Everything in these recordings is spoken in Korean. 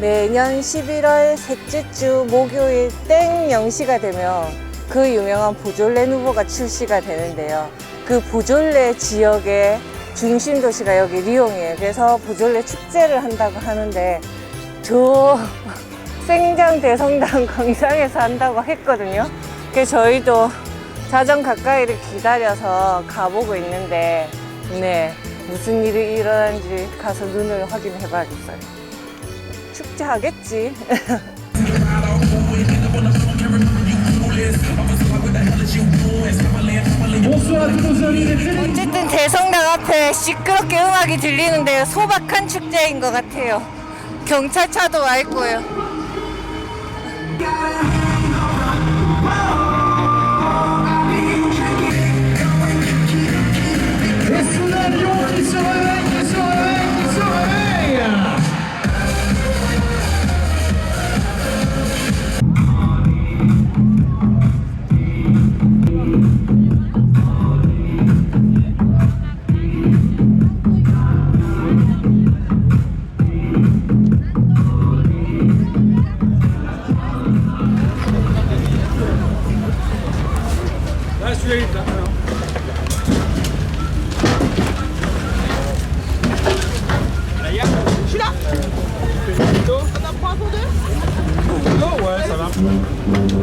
매년 11월 셋째 주 목요일 땡 0시가 되면 그 유명한 보졸레 누보가 출시가 되는데요. 그 보졸레 지역의 중심 도시가 여기 리옹이에요. 그래서 보졸레 축제를 한다고 하는데 저 생장 대성당 광장에서 한다고 했거든요. 그래서 저희도 자정 가까이를 기다려서 가보고 있는데 네 무슨 일이 일어난지 가서 눈을 확인해 봐야겠어요. 축제 하겠지. Bonsoir à tous nos amis des télévisions. 어쨌든 대성당 앞에 시끄럽게 음악이 들리는데 소박한 축제인 것 같아요. 경찰차도 와 있고요. Ah, celui-là, là. Je suis là On en prend un pour deux? Oh, ouais, ça va.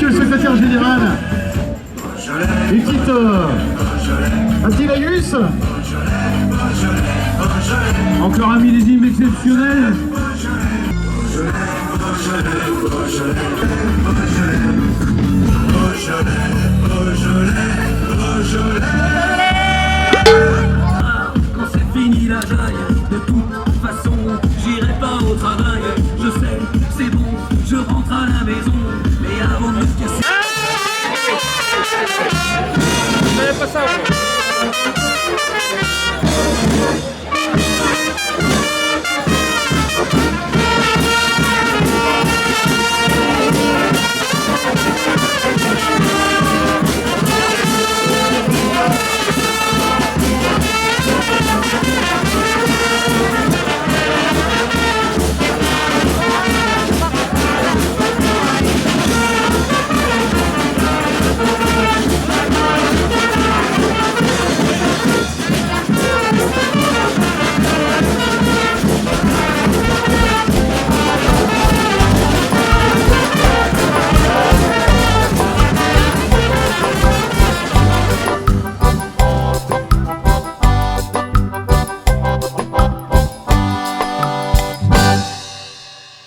Monsieur le secrétaire général, une petite... euh, Encore un millésime exceptionnel